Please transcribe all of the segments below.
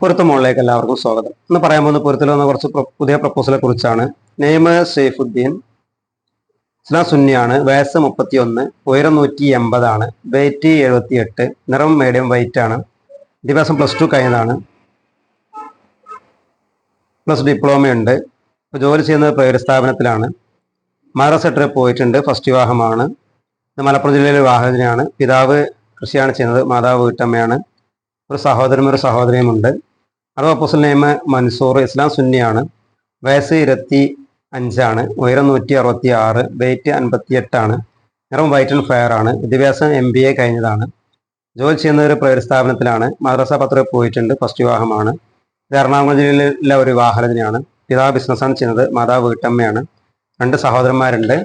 പൊരുത്ത മോളിലേക്ക് എല്ലാവർക്കും സ്വാഗതം. ഇന്ന് പറയാൻ പോകുന്ന പൊരുത്തിൽ വന്ന കുറച്ച് പുതിയ പ്രപ്പോസലെ കുറിച്ചാണ്. നെയ്മ സെയ്ഫുദ്ദീൻ ഇസ്ലാം സുന്നിയാണ് വയസ്സ് മുപ്പത്തി ഒന്ന് ഉയരം നൂറ്റി എൺപതാണ് വെയിറ്റ് എഴുപത്തി എട്ട് നിറം മീഡിയം വൈറ്റ് ആണ് വിദ്യാഭ്യാസം പ്ലസ് ടു കഴിഞ്ഞതാണ് പ്ലസ് ഡിപ്ലോമയുണ്ട് ഇപ്പോൾ ജോലി ചെയ്യുന്നത് പ്രൈവറ്റ് സ്ഥാപനത്തിലാണ് മദ്രസ സെക്ടറിൽ പോയിട്ടുണ്ട് ഫസ്റ്റ് വിവാഹമാണ് ഇത് മലപ്പുറം ജില്ലയിലെ വിവാഹത്തിനാണ് പിതാവ് കൃഷിയാണ് ചെയ്യുന്നത് മാതാവ് വീട്ടമ്മയാണ് ഒരു സഹോദരനും ഒരു സഹോദരിയുമുണ്ട് അറബ് അപ്പോസൽ നെയ്മ മൻസൂർ ഇസ്ലാം സുന്നിയാണ്. വയസ്സ് ഇരുപത്തി അഞ്ചാണ്. ഉയരം നൂറ്റി അറുപത്തി ആറ് വെയിറ്റ് അൻപത്തി എട്ടാണ് നിറം വൈറ്റ് ആൻഡ് ഫയർ ആണ്. വിദ്യാഭ്യാസം എം ബി എ കഴിഞ്ഞതാണ്. ജോലി ചെയ്യുന്ന ഒരു പ്രൈവറ്റ് സ്ഥാപനത്തിലാണ് മദ്രസ പത്ര പോയിട്ടുണ്ട്. ഫസ്റ്റ് വിവാഹമാണ്. ഇത് എറണാകുളം ജില്ലയിലെ ഒരു വിവാഹരചനയാണ് പിതാവ് ബിസിനസ്സാണ് ചെയ്യുന്നത്. മാതാവ് വീട്ടമ്മയാണ്. രണ്ട് സഹോദരന്മാരുണ്ട്.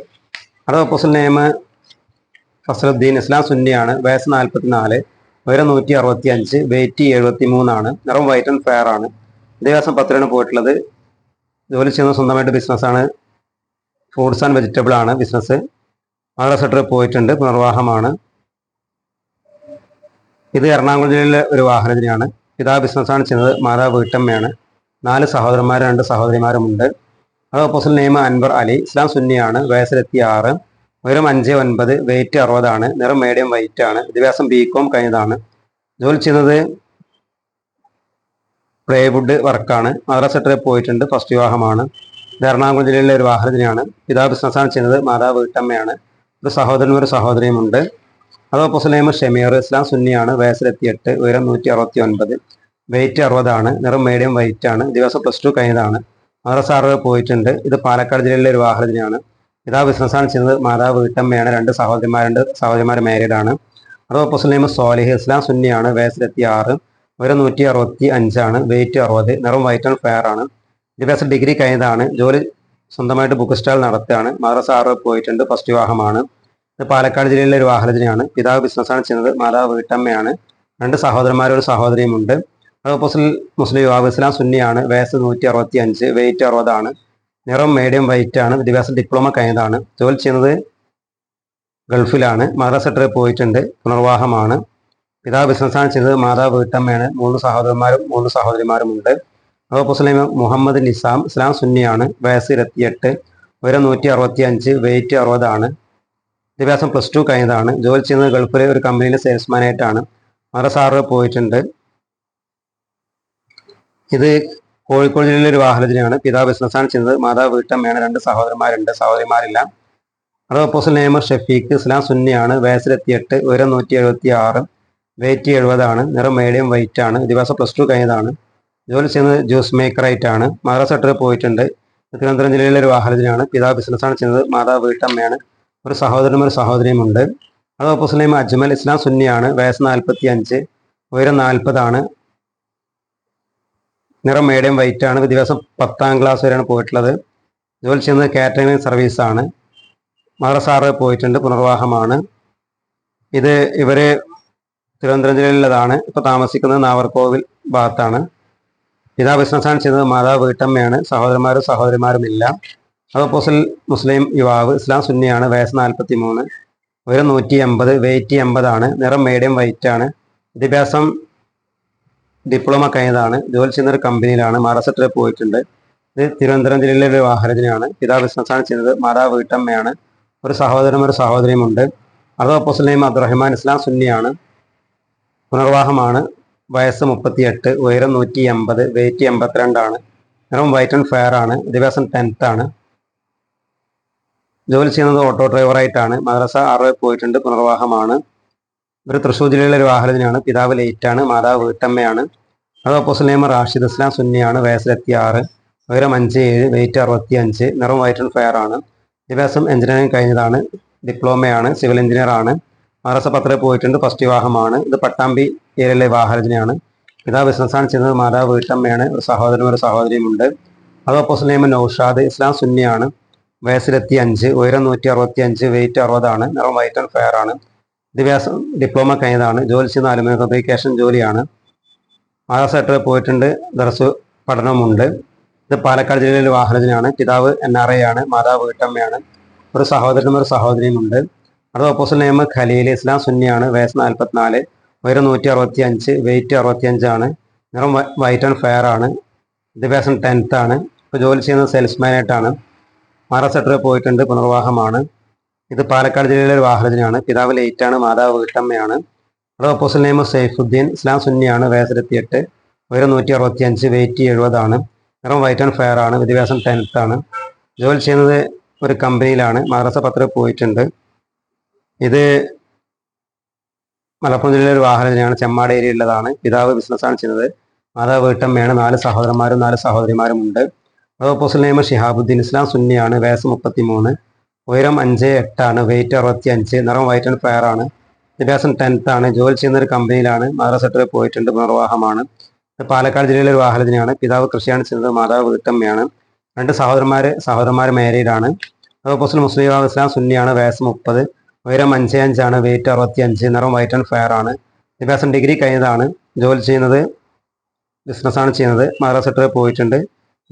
അറബ് അപ്പോസൽ നെയ്മ ഫസലുദ്ദീൻ ഇസ്ലാം സുന്നിയാണ്. വയസ്സ് നാൽപ്പത്തി നാല് ഉയരം നൂറ്റി അറുപത്തി അഞ്ച് വെയിറ്റ് എഴുപത്തി മൂന്നാണ് നിറം വൈറ്റ് ആൻഡ് ഫെയർ ആണ്. ഇതേ ദിവസം പത്തിനാണ് പോയിട്ടുള്ളത്. ജോലി ചെയ്യുന്ന സ്വന്തമായിട്ട് ബിസിനസ്സാണ് ഫ്രൂട്ട്സ് ആൻഡ് വെജിറ്റബിൾ ആണ് ബിസിനസ് മദ്രസ സെക്ടറിൽ പോയിട്ടുണ്ട്. പുനർവാഹമാണ്. ഇത് എറണാകുളം ജില്ലയിലെ ഒരു വാഹനത്തിനാണ് ബിസിനസ് ബിസിനസ്സാണ് ചെയ്യുന്നത്. മാതാ വീട്ടമ്മയാണ്. നാല് സഹോദരന്മാരും രണ്ട് സഹോദരിമാരുമുണ്ട്. അത് ഓപ്പോസിറ്റ് നെയ്മ് അൻവർ അലി ഇസ്ലാം സുന്നിയാണ് വയസ്സിലെത്തി ആറ്. ഉയരം അഞ്ച് ഒൻപത് വെയിറ്റ് അറുപതാണ് നിറം മീഡിയം വൈറ്റ് ആണ്. വിദ്യാഭ്യാസം ബി കോം കഴിഞ്ഞതാണ്. ജോലി ചെയ്യുന്നത് പ്ലേവുഡ് വർക്കാണ് മദ്രാസ് സെക്ടറിൽ പോയിട്ടുണ്ട്. ഫസ്റ്റ് വിവാഹമാണ്. ഇത് എറണാകുളം ജില്ലയിലെ ഒരു വാഹനത്തിനാണ് പിതാവ് ബിസിനസ്സാണ് ചെയ്യുന്നത്. മാതാവ് വീട്ടമ്മയാണ്. ഒരു സഹോദരനും ഒരു സഹോദരിയുമുണ്ട് അതോ ഓപ്പോസിറ്റ് ഷമീർ ഇസ്ലാം സുന്നിയാണ്. വയസ്സിലെത്തിയെട്ട് ഉയരം നൂറ്റി അറുപത്തി ഒൻപത് വെയിറ്റ് അറുപതാണ് നിറം മീഡിയം വൈറ്റ് ആണ്. ദിവസം പ്ലസ് ടു കഴിഞ്ഞതാണ്. മദ്രസ പോയിട്ടുണ്ട്. ഇത് പാലക്കാട് ജില്ലയിലെ ഒരു വാഹനത്തിനാണ് പിതാവ് ബിസിനസ്സാണ് ചെയ്യുന്നത് മാതാവ് വീട്ടമ്മയാണ് രണ്ട് സഹോദരിമാരുണ്ട് സഹോദരിമാർ മാരീഡ് ആണ്. അത് ഓപ്പോസിറ്റ് നെയ്മ് സോലിഹ് ഇസ്ലാം സുന്നിയാണ് വയസ്സിലെത്തി ആറ് ഉയരം നൂറ്റി അറുപത്തി അഞ്ചാണ് വെയിറ്റ് അറുപത് നിറം വൈറ്റ് ആൻഡ് ഫെയർ ആണ്. വിദ്യാഭ്യാസ ഡിഗ്രി കഴിഞ്ഞതാണ് ജോലി സ്വന്തമായിട്ട് ബുക്ക് സ്റ്റാൾ നടത്തുകയാണ് മദ്രസ ആറ് പോയിട്ടുണ്ട് ഫസ്റ്റ് വിവാഹമാണ്. ഇത് പാലക്കാട് ജില്ലയിലെ ഒരു വാഹനജനയാണ് പിതാവ് ബിസിനസ്സാണ് ചെയ്യുന്നത് മാതാവ് വീട്ടമ്മയാണ് രണ്ട് സഹോദരന്മാരും ഒരു സഹോദരിയുമുണ്ട് ഓപ്പോസിറ്റ് മുസ്ലിം യുവാവ് ഇസ്ലാം സുന്നിയാണ് വയസ്സ് നൂറ്റി അറുപത്തി അഞ്ച് വെയിറ്റ് അറുപതാണ്. നിറം മീഡിയം വൈറ്റ് ആണ്. വിദ്യാഭ്യാസം ഡിപ്ലോമ കഴിഞ്ഞതാണ്. ജോലി ചെയ്യുന്നത് ഗൾഫിലാണ്. മദ്രസ സെക്ടറിൽ പോയിട്ടുണ്ട്. പുനർവാഹമാണ്. പിതാവ് ബിസിനസ്സാണ് ചെയ്തത്. മാതാവ് വീട്ടമ്മയാണ്. മൂന്ന് സഹോദരന്മാരും മൂന്ന് സഹോദരിമാരുമുണ്ട് മുസ്ലിം മുഹമ്മദ് നിസാം ഇസ്ലാം സുന്നിയാണ്. വയസ്സ് ഇരുപത്തിയെട്ട്. ഉയരം നൂറ്റി അറുപത്തി അഞ്ച് വെയിറ്റ് അറുപതാണ്. വിദ്യാഭ്യാസം പ്ലസ് ടു കഴിഞ്ഞതാണ്. ജോലി ചെയ്യുന്നത് ഗൾഫിലെ ഒരു കമ്പനിയിലെ സെയിൽസ്മാനായിട്ടാണ് മദ്രസ ആറ് പോയിട്ടുണ്ട്. ഇത് കോഴിക്കോട് ജില്ലയിലെ ഒരു വാഹനത്തിനാണ് പിതാവ് ബിസിനസ്സാണ് ചെയ്യുന്നത്. മാതാവ് വീട്ടമ്മയാണ്. രണ്ട് സഹോദരന്മാരുണ്ട്. സഹോദരിമാരില്ല. അത് ഓപ്പോസിറ്റ് നെയ്മർ ഷഫീഖ് ഇസ്ലാം സുന്നിയാണ്. വയസ്സിലെത്തിയെട്ട് ഉയരം നൂറ്റി എഴുപത്തി ആറ് വെയിറ്റ് എഴുപതാണ് നിറം മീഡിയം വൈറ്റ് ആണ്. വിദ്യാഭ്യാസം പ്ലസ് ടു കഴിഞ്ഞതാണ്. ജോലി ചെയ്യുന്നത് ജ്യൂസ് മേക്കറായിട്ടാണ് മദ്രാസ് സെക്ടറിൽ പോയിട്ടുണ്ട്. തിരുവനന്തപുരം ജില്ലയിലെ ഒരു വാഹനത്തിനാണ് പിതാവ് ബിസിനസ്സാണ് ചെയ്യുന്നത്. മാതാവ് വീട്ടമ്മയാണ്. ഒരു സഹോദരനും ഒരു സഹോദരിയുമുണ്ട് അത് ഓപ്പോസിറ്റ് നെയ്മർ അജ്മൽ ഇസ്ലാം സുന്നിയാണ്. വയസ്സ് നാൽപ്പത്തി അഞ്ച് ഉയരം നാൽപ്പതാണ് നിറം മീഡിയം വൈറ്റ് ആണ്. വിദ്യാഭ്യാസം പത്താം ക്ലാസ് വരെയാണ് പോയിട്ടുള്ളത്. ജോലി ചെയ്യുന്നത് കാറ്ററിംഗ് ആണ്. ആറ് പോയിട്ടുണ്ട്. പുനർവാഹമാണ്. ഇത് ഇവർ തിരുവനന്തപുരം ജില്ലയിലുള്ളതാണ് ഇപ്പൊ താമസിക്കുന്നത് നാവർകോവിൽ ഭാഗത്താണ്. പിതാ ബിസിനസ്സാണ് ചെയ്യുന്നത്. മാതാവ് വീട്ടമ്മയാണ്. സഹോദരന്മാരും സഹോദരിമാരും ഇല്ല അതോപ്പോസിൽ മുസ്ലിം യുവാവ് ഇസ്ലാം സുന്നിയാണ്. വയസ്സ് നാൽപ്പത്തി മൂന്ന് ഉയരം നൂറ്റി എൺപത് വെയിറ്റ് എൺപതാണ് നിറം മീഡിയം വൈറ്റ് ആണ്. വിദ്യാഭ്യാസം ഡിപ്ലോമ കഴിഞ്ഞതാണ്. ജോലി ചെയ്യുന്ന ഒരു കമ്പനിയിലാണ് മഹാരാഷ്ട്രത്തിൽ പോയിട്ടുണ്ട്. ഇത് തിരുവനന്തപുരം ജില്ലയിലെ ഒരു വാഹനത്തിനാണ് പിതാ ബിസിനസ്സാണ് ചെയ്യുന്നത് മാതാവ് വീട്ടമ്മയാണ്. ഒരു സഹോദരനും ഒരു സഹോദരിയുമുണ്ട്. അതോ നെയ്മ് അബ്ദുറഹിമാൻ ഇസ്ലാം സുന്നിയാണ്. പുനർവാഹമാണ് വയസ്സ് മുപ്പത്തിയെട്ട് ഉയരം നൂറ്റി എൺപത് വെയിറ്റ് എൺപത്തിരണ്ടാണ്. നിറം വൈറ്റ് ആൻഡ് ഫെയർ ആണ്. വിദ്യാഭ്യാസം ടെൻത്ത് ആണ്. ജോലി ചെയ്യുന്നത് ഓട്ടോ ഡ്രൈവറായിട്ടാണ്. മദ്രസ ആറ് പോയിട്ടുണ്ട്. പുനർവാഹമാണ് ഒരു തൃശ്ശൂർ ജില്ലയിലെ ഒരു വാഹനത്തിനാണ്. പിതാവ് ലേറ്റാണ് മാതാവ് വീട്ടമ്മയാണ്. അത് ഓപ്പോസിറ്റ് നെയ്മ് റാഷിദ് ഇസ്ലാം സുന്നിയാണ് വയസ്സിലെത്തി ആറ് ഉയരം അഞ്ച് ഏഴ് വെയിറ്റ് അറുപത്തി അഞ്ച് നിറം വൈറ്റ് ആൻഡ് ഫെയർ ആണ്. വിദ്യാഭ്യാസം എഞ്ചിനീയറിംഗ് കഴിഞ്ഞതാണ് ഡിപ്ലോമയാണ് സിവിൽ എഞ്ചിനീയർ ആണ്. മദ്രസ പത്രം പോയിട്ടുണ്ട് ഫസ്റ്റ് വിവാഹമാണ്. ഇത് പട്ടാമ്പി ഏരിയയിലെ വാഹനത്തിനാണ് പിതാവ് ബിസിനസ്സാണ് ചെയ്യുന്നത് മാതാവ് വീട്ടമ്മയാണ് ഒരു സഹോദരനും ഒരു സഹോദരിയുമുണ്ട് അത് ഓപ്പോസിറ്റ് നെയ്മ് നൌഷാദ് ഇസ്ലാം സുന്നിയാണ്. വയസ്സിലെത്തി അഞ്ച് ഉയരം നൂറ്റി അറുപത്തി അഞ്ച് വെയിറ്റ് അറുപതാണ് നിറം വൈറ്റ് ആൻഡ് ഫെയർ ആണ്. വിദ്യാഭ്യാസം ഡിപ്ലോമ കഴിഞ്ഞതാണ്. ജോലി ചെയ്യുന്ന അലുമിനിയം ഫാബ്രിക്കേഷൻ ജോലിയാണ്. മദ്രസ പോയിട്ടുണ്ട്. ദർസ് പഠനമുണ്ട്. ഇത് പാലക്കാട് ജില്ലയിലെ വാഹനജനാണ് പിതാവ് എൻ ആർ ഐ ആണ് മാതാവ് വീട്ടമ്മയാണ്. ഒരു സഹോദരനും ഒരു സഹോദരിയുമുണ്ട്. അടുത്ത ഓപ്പോസിറ്റ് നെയ്മ് ഖലീൽ ഇസ്ലാം സുന്നിയാണ്. വയസ്സ് നാൽപ്പത്തിനാല് ഉയരം നൂറ്റി അറുപത്തി അഞ്ച് വെയിറ്റ് അറുപത്തി അഞ്ചാണ് നിറം വൈറ്റ് ആൻഡ് ഫെയർ ആണ്. വിദ്യാഭ്യാസം ടെൻത്താണ് ഇപ്പോൾ ജോലി ചെയ്യുന്നത് സെയിൽസ്മാനായിട്ടാണ് മഹാരാഷ്ട്രയിൽ പോയിട്ടുണ്ട്. പുനർവാഹമാണ് ഇത് പാലക്കാട് ജില്ലയിലെ ഒരു വാഹനത്തിനാണ്. പിതാവ് ലേറ്റാണ് മാതാവ് വീട്ടമ്മയാണ്. അത് ഓപ്പോസിൽ നെയിം സൈഫുദ്ദീൻ ഇസ്ലാം സുന്നിയാണ് വയസ്സിലെത്തിയെട്ട് ഉയരം നൂറ്റി അറുപത്തി അഞ്ച് വെയിറ്റ് എഴുപതാണ്. നിറം വൈറ്റ് ആൻഡ് ഫെയർ ആണ് വിദ്യാഭ്യാസം ടെൻത്ത് ആണ്. ജോലി ചെയ്യുന്നത് ഒരു കമ്പനിയിലാണ് മദ്രസ പത്രം പോയിട്ടുണ്ട്. ഇത് മലപ്പുറം ജില്ലയിലെ ഒരു വാഹനത്തിനാണ് ചെമ്മാട് ഏരിയയിലുള്ളതാണ്. പിതാവ് ബിസിനസ്സാണ് ചെയ്യുന്നത് മാതാവ് വീട്ടമ്മയാണ് നാല് സഹോദരന്മാരും നാല് സഹോദരിമാരും ഉണ്ട്. അത് ഓപ്പോസിൽ നെയിം ഷിഹാബുദ്ദീൻ ഇസ്ലാം സുന്നിയാണ് വയസ്സ് മുപ്പത്തി മൂന്ന് ഉയരം അഞ്ച് എട്ടാണ് വെയിറ്റ് അറുപത്തി അഞ്ച് നിറം വൈറ്റ് ആൻഡ് ഫെയർ ആണ്. വിദ്യാഭ്യാസം ടെൻത്ത് ആണ്. ജോലി ചെയ്യുന്ന ഒരു കമ്പനിയിലാണ് മദ്രസത്തിൽ പോയിട്ടുണ്ട്. പുനർവാഹമാണ് പാലക്കാട് ജില്ലയിലെ ഒരു വാഹനത്തിനാണ് പിതാവ് കൃഷിയാണ് ചെയ്യുന്നത്. മാതാവ് വീട്ടമ്മയാണ് രണ്ട് സഹോദരന്മാർ സഹോദരന്മാർ മാരീഡാണ് ഓപ്പോസിൽ മുസ്ലിം ഇസ്ലാം സുന്നിയാണ് വയസ്സ് മുപ്പത്. ഉയരം അഞ്ച് അഞ്ചാണ്. വെയിറ്റ് അറുപത്തി അഞ്ച് നിറം വൈറ്റ് ആൻഡ് ഫെയർ ആണ്. വിദ്യാഭ്യാസം ഡിഗ്രി കഴിഞ്ഞതാണ്. ജോലി ചെയ്യുന്നത് ബിസിനസ്സാണ് ചെയ്യുന്നത്. മദ്രസത്തിൽ പോയിട്ടുണ്ട്.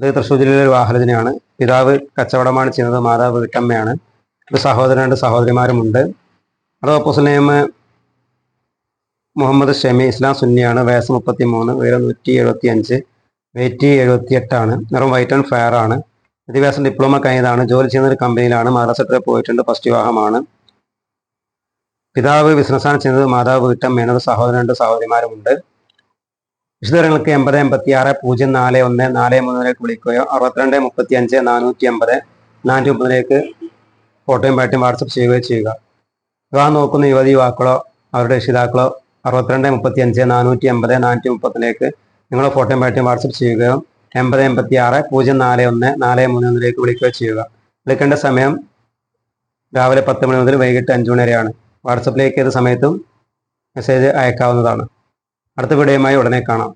ഇത് തൃശ്ശൂർ ജില്ലയിലെ ഒരു വാഹനത്തിനെയാണ് പിതാവ് കച്ചവടമാണ് ചെയ്യുന്നത് മാതാവ് വീട്ടമ്മയാണ്. ഒരു സഹോദരൻ രണ്ട് സഹോദരിമാരുമുണ്ട്. അത് ഓപ്പോസിറ്റ് നെയിം മുഹമ്മദ് ഷമി ഇസ്ലാം സുന്നിയാണ്. വയസ്സ് മുപ്പത്തി മൂന്ന് ഉയരം നൂറ്റി എഴുപത്തി അഞ്ച് വെയിറ്റ് എഴുപത്തി എട്ടാണ് നിറം വൈറ്റ് ആൻഡ് ഫെയർ ആണ്. വിദ്യാഭ്യാസം ഡിപ്ലോമ കഴിഞ്ഞതാണ്. ജോലി ചെയ്യുന്ന ഒരു കമ്പനിയിലാണ്. മദ്രസത്തിൽ പോയിട്ടുണ്ട്. ഫസ്റ്റ് വിവാഹമാണ്. പിതാവ് ബിസിനസ്സാണ് ചെയ്യുന്നത് മാതാവ് വീട്ടമ്മയാണ്. സഹോദരൻ രണ്ട് സഹോദരിമാരുമുണ്ട്. വിശദവിവരങ്ങൾക്ക് എൺപത് എൺപത്തി ആറ് പൂജ്യം നാല് ഒന്ന് നാല് മൂന്നിലേക്ക് വിളിക്കുകയോ അറുപത്തിരണ്ട് മുപ്പത്തി അഞ്ച് നാനൂറ്റി എൺപത് നാനൂറ്റി മുപ്പതിലേക്ക് ഫോട്ടോയും പാട്ടും വാട്സപ്പ് ചെയ്യുകയോ ചെയ്യുക. വിവാഹം നോക്കുന്ന യുവതി യുവാക്കളോ അവരുടെ രക്ഷിതാക്കളോ അറുപത്തിരണ്ട് മുപ്പത്തി അഞ്ച് നാനൂറ്റി എൺപത് നാനൂറ്റി മുപ്പത്തിലേക്ക് നിങ്ങളെ ഫോട്ടോയും പാട്ടും വാട്സപ്പ് ചെയ്യുകയോ എൺപത് എൺപത്തി ആറ് പൂജ്യം നാല് ഒന്ന് നാല് മൂന്ന് ഒന്നിലേക്ക് വിളിക്കുകയോ ചെയ്യുക. വിളിക്കേണ്ട സമയം രാവിലെ പത്ത് മണി മുതൽ വൈകിട്ട് അഞ്ച് മണി വരെയാണ്. വാട്സപ്പിലേക്ക് ഏത് സമയത്തും മെസ്സേജ് അയക്കാവുന്നതാണ്. അടുത്ത വീഡിയോയുമായി ഉടനെ കാണാം.